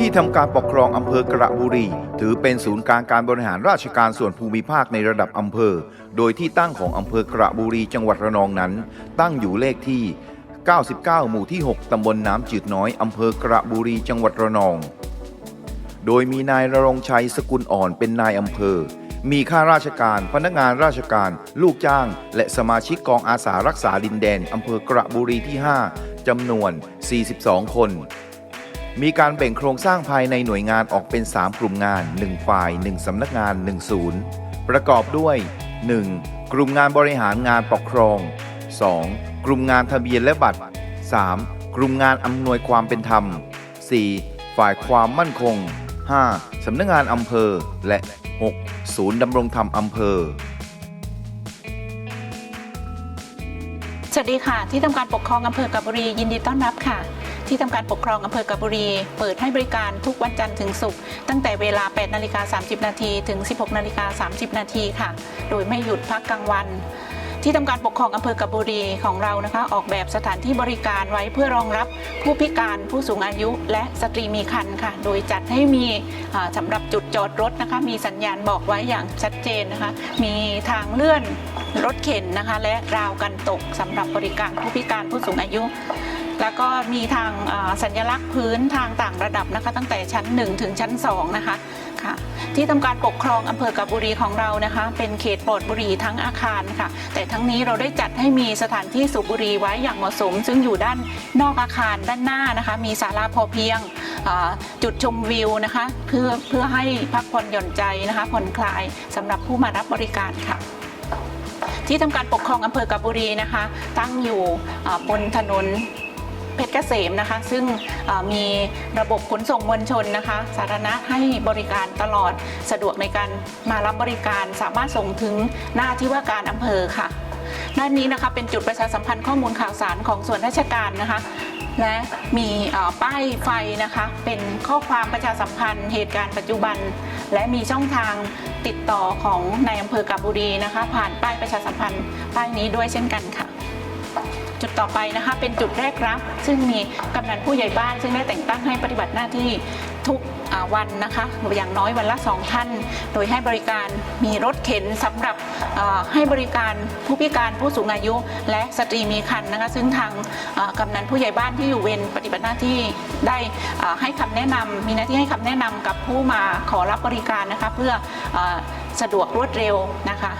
ที่ทำการปกครองอำเภอกระบุรี ถือเป็นศูนย์กลางการบริหารราชการส่วนภูมิภาคในระดับอำเภอ โดยที่ตั้งของอำเภอกระบุรีจังหวัดระนองนั้น ตั้งอยู่เลขที่ 99 หมู่ที่ 6 ตำบลน้ำจืดน้อย อำเภอกระบุรีจังหวัดระนอง โดยมีนายนรงชัยสกุลอ่อนเป็นนายอำเภอ มีข้าราชการ พนักงานราชการ ลูกจ้าง และสมาชิกกองอาสารักษาดินแดนอำเภอกระบุรีที่ 5จำนวน 42 คน มีการแบ่งโครงสร้างภายในหน่วยงานออกเป็น 3 กลุ่มงาน 1 ฝ่าย 1 สำนักงาน 1 ศูนย์ ประกอบด้วย 1. กลุ่มงานบริหารงานปกครอง 2. กลุ่มงานทะเบียนและบัตร 3. กลุ่มงานอำนวยความเป็นธรรม 4. ฝ่ายความมั่นคง 5. สำนักงานอำเภอ และ 6. ศูนย์ดำรงธรรมอำเภอสวัสดีค่ะ ที่ทำการปกครองอำเภอกาบบุรียินดีต้อนรับค่ะ ที่ทำการปกครองอำเภอกาบบุรี เปิดให้บริการทุกวันจันทร์ถึงศุกร์ตั้งแต่เวลา 8 นาฬิกา 30 นาทีถึง 16 นาฬิกา 30 นาทีค่ะ โดยไม่หยุดพักกลางวันที่ทำการปกครองอำเภอกาบบุรีของเรานะคะ ออกแบบสถานที่บริการไว้เพื่อรองรับผู้พิการผู้สูงอายุและสตรีมีครรภ์ค่ะ โดยจัดให้มีสำหรับจุดจอดรถนะคะ มีสัญญาณบอกไว้อย่างชัดเจนนะคะ มีทางเลื่อนรถเข็นนะคะ และราวกันตกสำหรับบริการผู้พิการผู้สูงอายุ แล้วก็มีทางสัญลักษณ์พื้นทางต่างระดับนะคะ ตั้งแต่ชั้น 1 ถึงชั้น 2 นะคะค่ะที่ทำการปกครองอำเภอกาบบุรีของเรานะคะ เป็นเขตปลอดบุหรีทั้งอาคารค่ะ แต่ทั้งนี้เราได้จัดให้มีสถานที่สูบบุหรีไว้อย่างเหมาะสม ซึ่งอยู่ด้านนอกอาคารด้านหน้านะคะ มีศาลาพอเพียงจุดชมวิวนะคะ เพื่อเพื่อให้พักผ่อนหย่อนใจนะคะผ่อนคลายสำหรับผู้มารับบริการค่ะที่ทำการปกครองอำเภอกาบบุรีนะคะ ตั้งอยู่บนถนน เพชรเกษมนะคะ ซึ่งมีระบบขนส่งมวลชนนะคะ สาธารณะให้บริการตลอดสะดวกในการมารับบริการสามารถส่งถึงหน้าที่ว่าการอำเภอค่ะ ด้านนี้นะคะเป็นจุดประชาสัมพันธ์ข้อมูลข่าวสารของส่วนราชการนะคะและมีป้ายไฟนะคะ เป็นข้อความประชาสัมพันธ์เหตุการณ์ปัจจุบัน และมีช่องทางติดต่อของในอำเภอกาบบุรีนะคะ ผ่านป้ายประชาสัมพันธ์ป้ายนี้ด้วยเช่นกันค่ะ ต่อไปนะคะ เป็นจุดแรกรับ ซึ่งมีกำนันผู้ใหญ่บ้าน ซึ่งได้แต่งตั้งให้ปฏิบัติหน้าที่ทุกวันนะคะอย่างน้อยวันละสองท่าน โดยให้บริการมีรถเข็นสำหรับให้บริการผู้พิการผู้สูงอายุ และสตรีมีครรภ์นะคะซึ่งทางกำนันผู้ใหญ่บ้านที่อยู่เวรปฏิบัติหน้าที่ได้ให้คำแนะนำมีหน้าที่ให้คำแนะนำกับผู้มาขอรับบริการนะคะเพื่ออสะดวกรวดเร็วนะคะ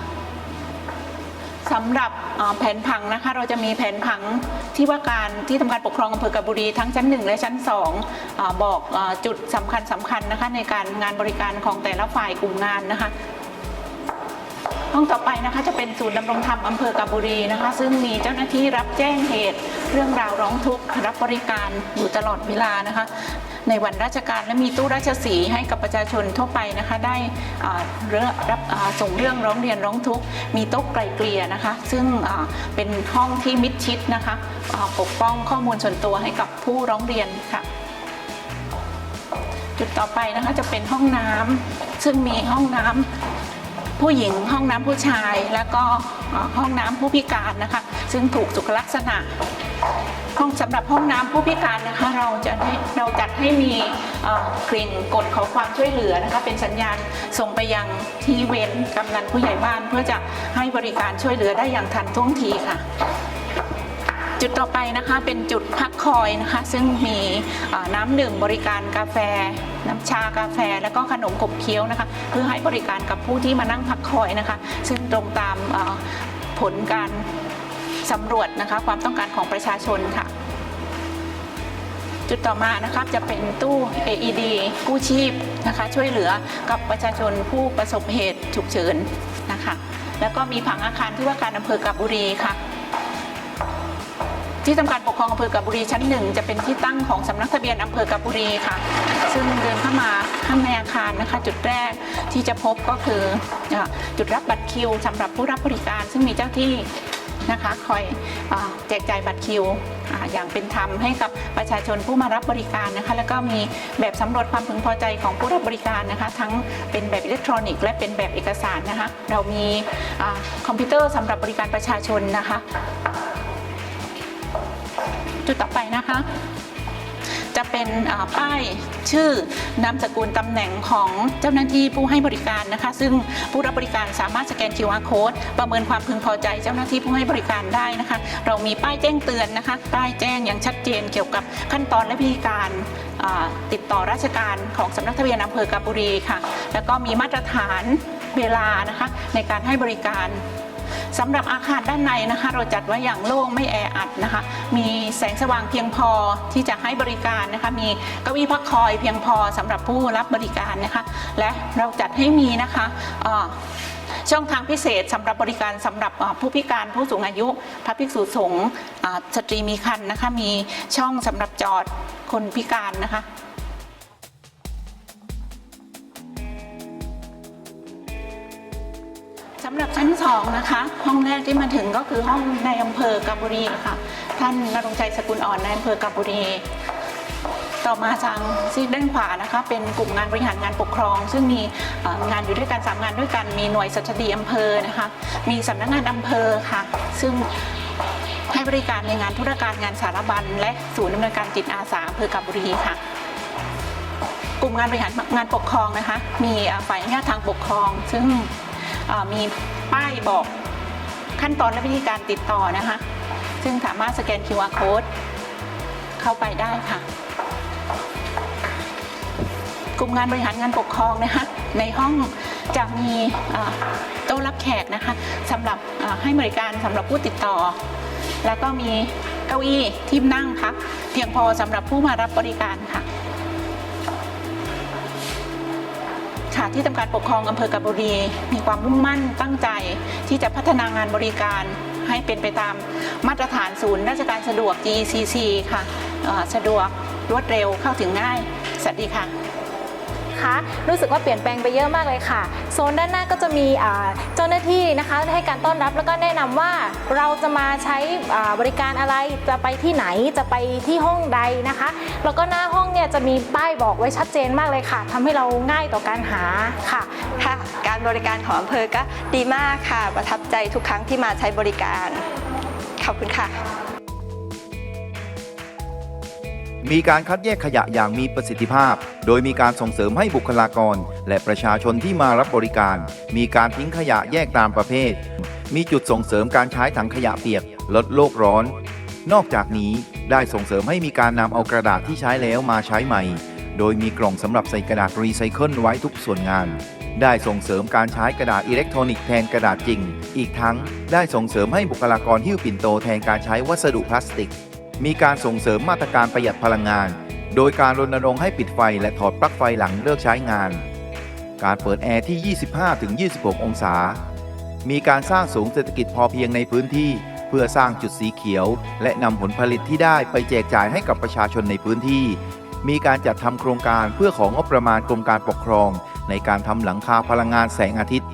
สำหรับแผนผังนะคะเราจะมีแผนผังที่ว่าการที่ทำการปกครองอำเภอกาบบุรีทั้งชั้น 1 และชั้น2อบอกจุดสำคัญสำคัญนะคะในการงานบริการของแต่ละฝ่ายกลุ่มงานนะคะ ห้องต่อไปนะคะจะเป็นศูนย์ดำรงธรรมอำเภอกาบบุรีนะคะ ซึ่งมีเจ้าหน้าที่รับแจ้งเหตุ เรื่องราวร้องทุกข์รับบริการอยู่ตลอดเวลานะคะ ในวันราชการและมีตู้ราชสีให้กับประชาชนทั่วไปนะคะ ได้เรื่องรับส่งเรื่องร้องเรียนร้องทุกข์มีโต๊ะไกลเกลี่ยนะคะ ซึ่งเป็นห้องที่มิดชิดนะคะปกป้องข้อมูลส่วนตัวให้กับผู้ร้องเรียนค่ะจุดต่อไปนะคะจะเป็นห้องน้ำซึ่งมีห้องน้ำ ผู้หญิงห้องน้ำผู้ชาย แล้วก็ห้องน้ำผู้พิการนะคะ ซึ่งถูกสุขลักษณะห้องสำหรับห้องน้ำผู้พิการนะคะ เราจะให้เราจัดให้มีกลิ่นกดขอความช่วยเหลือนะคะเป็นสัญญาณส่งไปยังที่เวรกำนันผู้ใหญ่บ้านเพื่อจะให้บริการช่วยเหลือได้อย่างทันท่วงทีค่ะ จุดต่อไปนะคะเป็นจุดพักคอยนะคะ ซึ่งมีน้ำดื่มบริการกาแฟ น้ำชากาแฟ แล้วก็ขนมขบเคี้ยวนะคะ เพื่อให้บริการกับผู้ที่มานั่งพักคอยนะคะ ซึ่งตรงตามผลการสำรวจนะคะความต้องการของประชาชนค่ะจุดต่อมานะคะจะเป็นตู้ AED กู้ชีพนะคะ ช่วยเหลือกับประชาชนผู้ประสบเหตุฉุกเฉินนะคะ แล้วก็มีผังอาคารที่ว่าการอำเภอกาบบุรีค่ะ ที่ทำการปกครองอำเภอกาบบุรีชั้นหนึ่งจะเป็นที่ตั้งของสำนักทะเบียนอำเภอกาบบุรีค่ะ ซึ่งเดินเข้ามาข้างในอาคารนะคะ จุดแรกที่จะพบก็คือจุดรับบัตรคิวสำหรับผู้รับบริการ ซึ่งมีเจ้าที่นะคะคอยอแจกจ่ายบัตรคิวออย่างเป็นธรรมให้กับประชาชนผู้มารับบริการนะคะ แล้วก็มีแบบสำรวจความพึงพอใจของผู้รับบริการนะคะ ทั้งเป็นแบบอิเล็กทรอนิกส์และเป็นแบบเอกสารนะคะ เรามีอคอมพิวเตอร์สำหรับบริการประชาชนนะคะ จุดต่อไปนะคะ จะเป็นป้ายชื่อนามสกุลตำแหน่งของเจ้าหน้าที่ผู้ให้บริการนะคะ ซึ่งผู้รับบริการสามารถสแกน QR code ประเมินความพึงพอใจเจ้าหน้าที่ผู้ให้บริการได้นะคะ เรามีป้ายแจ้งเตือนนะคะป้ายแจ้งอย่างชัดเจนเกี่ยวกับขั้นตอนและวิธีการติดต่อราชการของสำนักทะเบียนอำเภอกาญบุรีค่ะ แล้วก็มีมาตรฐานเวลานะคะในการให้บริการ สำหรับอาคารด้านในนะคะ เราจัดไว้อย่างโล่งไม่แออัดนะคะ มีแสงสว่างเพียงพอที่จะให้บริการนะคะ มีเก้าอี้พักคอยเพียงพอสำหรับผู้รับบริการนะคะ และเราจัดให้มีนะคะช่องทางพิเศษสำหรับบริการสำหรับผู้พิการผู้สูงอายุ พระภิกษุสงฆ์สตรีมีคันนะคะ มีช่องสำหรับจอดคนพิการนะคะ สำหรับชั้นสองนะคะ ห้องแรกที่มาถึงก็คือห้องในอำเภอกาบุรีค่ะ ท่านนรงใจสกุลอ่อนในอำเภอกาบุรี ต่อมาทางซีกด้านขวานะคะ เป็นกลุ่มงานบริหารงานปกครอง ซึ่งมีงานอยู่ด้วยกันสามงานด้วยกัน มีหน่วยสัชดีอำเภอนะคะ มีสำนักงานอำเภอค่ะ ซึ่งให้บริการในงานธุรการงานสารบัญและศูนย์ดำเนินการจิตอาสาอำเภอกาบุรีค่ะกลุ่มงานบริหารงานปกครองนะคะ มีฝ่ายอนุญาตทางปกครอง ซึ่ง มีป้ายบอกขั้นตอนและวิธีการติดต่อนะคะ ซึ่งสามารถสแกน QR code เข้าไปได้ค่ะ กลุ่มงานบริหารงานปกครองนะคะ ในห้องจะมีโต๊ะรับแขกนะคะสำหรับให้บริการสำหรับผู้ติดต่อ แล้วก็มีเก้าอี้ที่นั่งพักเพียงพอสำหรับผู้มารับบริการค่ะ ค่ะที่ทำการปกครองอำเภอกระบุรี มีความมุ่งมั่นตั้งใจ ที่จะพัฒนางานบริการให้เป็นไปตามมาตรฐานศูนย์ ราชการสะดวก GCC ค่ะสะดวกรวดเร็วเข้าถึงง่าย สวัสดีค่ะ คะ รู้สึกว่าเปลี่ยนแปลงไปเยอะมากเลยค่ะ โซนด้านหน้าก็จะมีเจ้าหน้าที่นะคะให้การต้อนรับแล้วก็แนะนำว่าเราจะมาใช้บริการอะไรจะไปที่ไหนจะไปที่ห้องใดนะคะ แล้วก็หน้าห้องเนี่ยจะมีป้ายบอกไว้ชัดเจนมากเลยค่ะทำให้เราง่ายต่อการหาค่ะค่ะ การบริการของอำเภอก็ดีมากค่ะ ประทับใจทุกครั้งที่มาใช้บริการขอบคุณค่ะ มีการคัดแยกขยะอย่างมีประสิทธิภาพ โดยมีการส่งเสริมให้บุคลากร และประชาชนที่มารับบริการ มีการทิ้งขยะแยกตามประเภท มีจุดส่งเสริมการใช้ถังขยะเปียก ลดโลกร้อน นอกจากนี้ได้ส่งเสริมให้มีการนำเอากระดาษที่ใช้แล้วมาใช้ใหม่ โดยมีกล่องสำหรับใส่กระดาษรีไซเคิลไว้ทุกส่วนงานได้ส่งเสริมการใช้กระดาษอิเล็กทรอนิกส์แทนกระดาษจริง อีกทั้งได้ส่งเสริมให้บุคลากรหิ้วปิ่นโตแทนการใช้วัสดุพลาสติก มีการส่งเสริมมาตรการประหยัดพลังงาน โดยการรณรงค์ให้ปิดไฟและถอดปลั๊กไฟหลังเลิกใช้งาน การเปิดแอร์ที่ 25-26 องศา มีการสร้างสูงเศรษฐกิจพอเพียงในพื้นที่ เพื่อสร้างจุดสีเขียว และนำผลผลิตที่ได้ไปแจกจ่ายให้กับประชาชนในพื้นที่ มีการจัดทำโครงการเพื่อของงบประมาณกรมการปกครอง ในการทำหลังคาพลังงานแสงอาทิตย์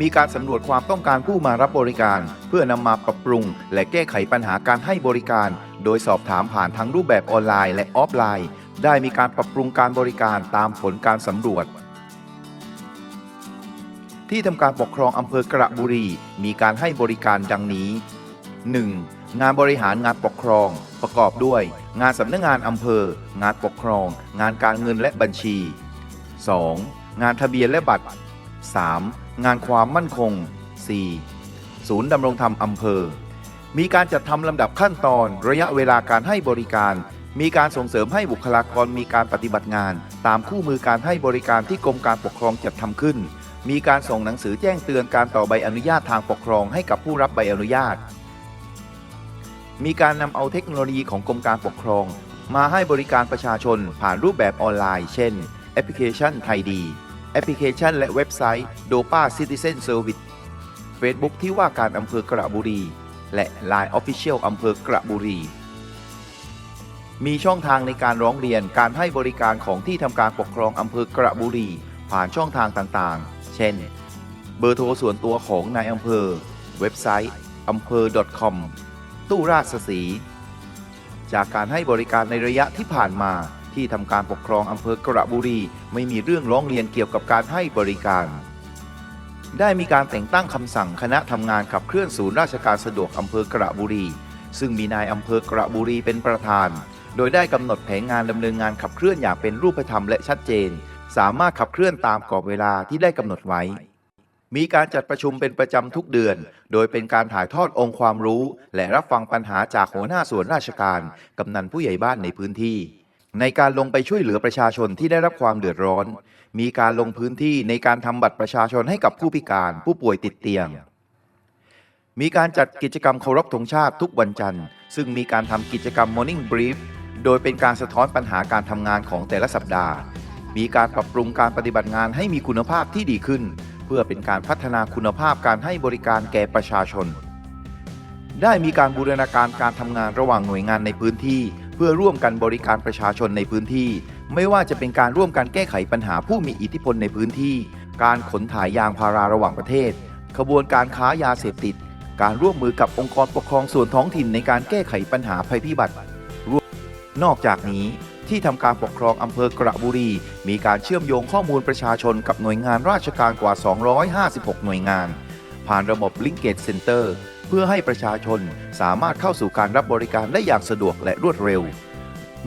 มีการสำรวจความต้องการผู้มารับบริการ เพื่อนำมาปรับปรุง และแก้ไขปัญหาการให้บริการ โดยสอบถามผ่านทั้งรูปแบบออนไลน์และออฟไลน์ ได้มีการปรับปรุงการบริการตามผลการสำรวจ ที่ทำการปกครองอำเภอกระบุรี มีการให้บริการดังนี้ 1. งานบริหารงานปกครอง ประกอบด้วย งานสำนักงานอำเภอ งานปกครอง งานการเงินและบัญชี 2. งานทะเบียนและบัตร 3. งานความมั่นคง 4. ศูนย์ดำรงธรรมอำเภอ มีการจัดทำลำดับขั้นตอน ระยะเวลาการให้บริการ มีการส่งเสริมให้บุคลากรมีการปฏิบัติงาน ตามคู่มือการให้บริการที่กรมการปกครองจัดทำขึ้น มีการส่งหนังสือแจ้งเตือนการต่อใบอนุญาตทางปกครองให้กับผู้รับใบอนุญาต มีการนำเอาเทคโนโลยีของกรมการปกครอง มาให้บริการประชาชนผ่านรูปแบบออนไลน์ เช่น แอปพลิเคชันไทยดี แอปพลิเคชันและเว็บไซต์ d o p a Citizen Service Facebook ที่ว่าการอำเภอกระบุรี และ Line Official อำเภอกระบุรี มีช่องทางในการร้องเรียนการให้บริการของที่ทำการปกครองอำเภอกระบุรี ผ่านช่องทางต่างๆ เช่น เบอร์โทรส่วนตัวของนายอำเภอ เว็บไซต์อำเภอ .com ตู้ราชสี จากการให้บริการในระยะที่ผ่านมา ที่ทำการปกครองอำเภอกระบุรี ไม่มีเรื่องร้องเรียนเกี่ยวกับการให้บริการ ได้มีการแต่งตั้งคำสั่งคณะทำงานขับเคลื่อนศูนย์ราชการสะดวกอำเภอกระบุรี ซึ่งมีนายอำเภอกระบุรีเป็นประธาน โดยได้กำหนดแผนงานดำเนินงานขับเคลื่อนอย่างเป็นรูปธรรมและชัดเจน สามารถขับเคลื่อนตามกรอบเวลาที่ได้กำหนดไว้มีการจัดประชุมเป็นประจำทุกเดือน โดยเป็นการถ่ายทอดองค์ความรู้ และรับฟังปัญหาจากหัวหน้าส่วนราชการ กำนันผู้ใหญ่บ้านในพื้นที่ ในการลงไปช่วยเหลือประชาชนที่ได้รับความเดือดร้อน มีการลงพื้นที่ในการทำบัตรประชาชนให้กับผู้พิการผู้ป่วยติดเตียง มีการจัดกิจกรรมเคารพธงชาติทุกวันจันทร์ ซึ่งมีการทำกิจกรรม Morning Brief โดยเป็นการสะท้อนปัญหาการทำงานของแต่ละสัปดาห์ มีการปรับปรุงการปฏิบัติงานให้มีคุณภาพที่ดีขึ้น เพื่อเป็นการพัฒนาคุณภาพการให้บริการแก่ประชาชน ได้มีการบูรณาการการทำงานระหว่างหน่วยงานในพื้นที่ เพื่อร่วมกันบริการประชาชนในพื้นที่ ไม่ว่าจะเป็นการร่วมกันแก้ไขปัญหาผู้มีอิทธิพลในพื้นที่ การขนถ่ายยางพาราระหว่างประเทศ ขบวนการค้ายาเสพติด การร่วมมือกับองค์กรปกครองส่วนท้องถิ่นในการแก้ไขปัญหาภัยพิบัติรวมนอกจากนี้ที่ทำการปกครองอำเภอกระบุรี มีการเชื่อมโยงข้อมูลประชาชนกับหน่วยงานราชการกว่า 256 หน่วยงาน ผ่านระบบ Linkage Center เพื่อให้ประชาชนสามารถเข้าสู่การรับบริการได้อย่างสะดวกและรวดเร็ว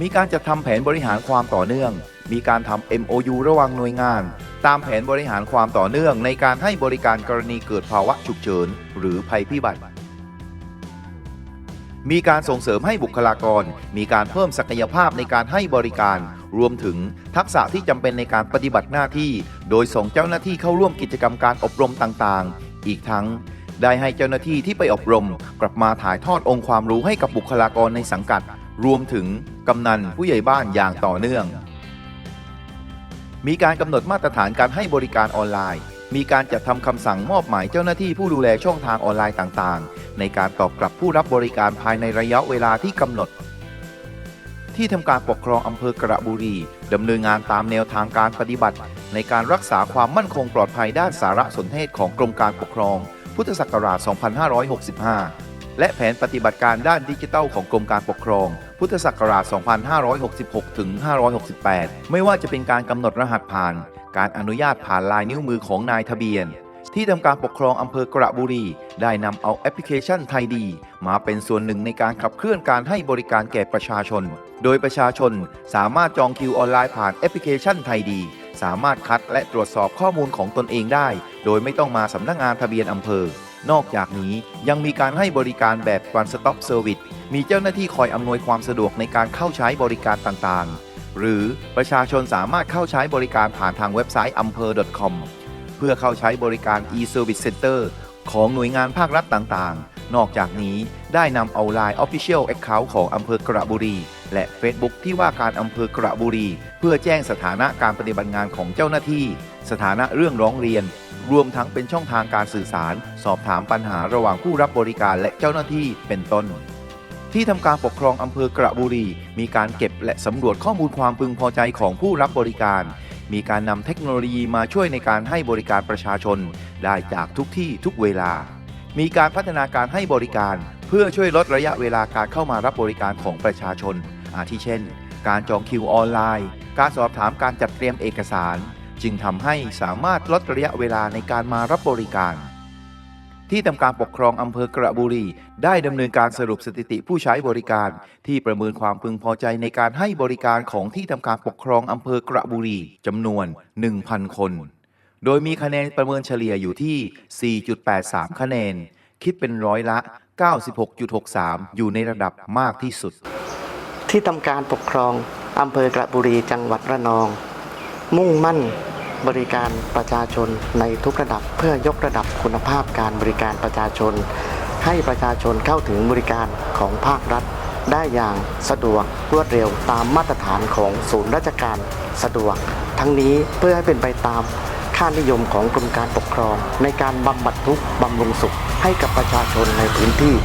มีการจัดทำแผนบริหารความต่อเนื่อง มีการทำ MOU ระหว่างหน่วยงาน ตามแผนบริหารความต่อเนื่องในการให้บริการกรณีเกิดภาวะฉุกเฉินหรือภัยพิบัติมีการส่งเสริมให้บุคลากร มีการเพิ่มศักยภาพในการให้บริการ รวมถึงทักษะที่จำเป็นในการปฏิบัติหน้าที่ โดยส่งเจ้าหน้าที่เข้าร่วมกิจกรรมการอบรมต่างๆ อีกทั้ง ได้ให้เจ้าหน้าที่ที่ไปอบรม กลับมาถ่ายทอดองค์ความรู้ให้กับบุคลากรในสังกัด รวมถึงกำนันผู้ใหญ่บ้านอย่างต่อเนื่อง มีการกำหนดมาตรฐานการให้บริการออนไลน์ มีการจัดทำคำสั่งมอบหมายเจ้าหน้าที่ผู้ดูแลช่องทางออนไลน์ต่างๆ ในการตอบกลับผู้รับบริการภายในระยะเวลาที่กำหนดที่ทำการปกครองอำเภอกระบุรีดำเนินงานตามแนวทางการปฏิบัติ ในการรักษาความมั่นคงปลอดภัยด้านสารสนเทศของกรมการปกครอง พุทธศักราช 2565 และแผนปฏิบัติการด้านดิจิทัลของกรมการปกครอง พุทธศักราช 2566 ถึง 568 ไม่ว่าจะเป็นการกำหนดรหัสผ่าน การอนุญาตผ่านลายนิ้วมือของนายทะเบียน ที่ทำการปกครองอำเภอกระบุรี ได้นำเอาแอปพลิเคชันไทยดี มาเป็นส่วนหนึ่งในการขับเคลื่อนการให้บริการแก่ประชาชน โดยประชาชนสามารถจองคิวออนไลน์ผ่านแอปพลิเคชันไทยดี สามารถคัดและตรวจสอบข้อมูลของตนเองได้ โดยไม่ต้องมาสำนักงานทะเบียนอำเภอ นอกจากนี้ยังมีการให้บริการแบบ One Stop Service มีเจ้าหน้าที่คอยอำนวยความสะดวกในการเข้าใช้บริการต่างๆ หรือประชาชนสามารถเข้าใช้บริการผ่านทางเว็บไซต์อำเภอ .com เพื่อเข้าใช้บริการ e-service center ของหน่วยงานภาครัฐต่างๆ นอกจากนี้ได้นำเอา Line Official Account ของอำเภอกระบุรี และ Facebook ที่ว่าการอำเภอกระบุรี เพื่อแจ้งสถานะการปฏิบัติงานของเจ้าหน้าที่ สถานะเรื่องร้องเรียน รวมทั้งเป็นช่องทางการสื่อสาร สอบถามปัญหาระหว่างผู้รับบริการและเจ้าหน้าที่เป็นต้น ที่ทำการปกครองอำเภอกระบุรี มีการเก็บและสำรวจข้อมูลความพึงพอใจของผู้รับบริการ มีการนำเทคโนโลยีมาช่วยในการให้บริการประชาชน ได้จากทุกที่ทุกเวลา มีการพัฒนาการให้บริการเพื่อช่วยลดระยะเวลาการเข้ามารับบริการของประชาชน อาทิเช่น การจองคิวออนไลน์ การสอบถามการจัดเตรียมเอกสาร จึงทำให้สามารถลดระยะเวลาในการมารับบริการ ที่ทำการปกครองอำเภอกระบุรี ได้ดำเนินการสรุปสถิติผู้ใช้บริการ ที่ประเมินความพึงพอใจในการให้บริการของที่ทำการปกครองอำเภอกระบุรีจำนวน 1,000 คน โดยมีคะแนนประเมินเฉลี่ยอยู่ที่ 4.83 คะแนน คิดเป็นร้อยละ 96.63 อยู่ในระดับมากที่สุด ที่ทำการปกครองอำเภอกระบุรีจังหวัดระนอง มุ่งมั่นบริการประชาชนในทุกระดับเพื่อยกระดับคุณภาพการบริการประชาชน ให้ประชาชนเข้าถึงบริการของภาครัฐ ได้อย่างสะดวกรวดเร็วตามมาตรฐานของศูนย์ราชการสะดวก ทั้งนี้เพื่อให้เป็นไปตามค่านิยมของกรมการปกครอง ในการบำบัดทุกข์บำรุงสุขให้กับประชาชนในพื้นที่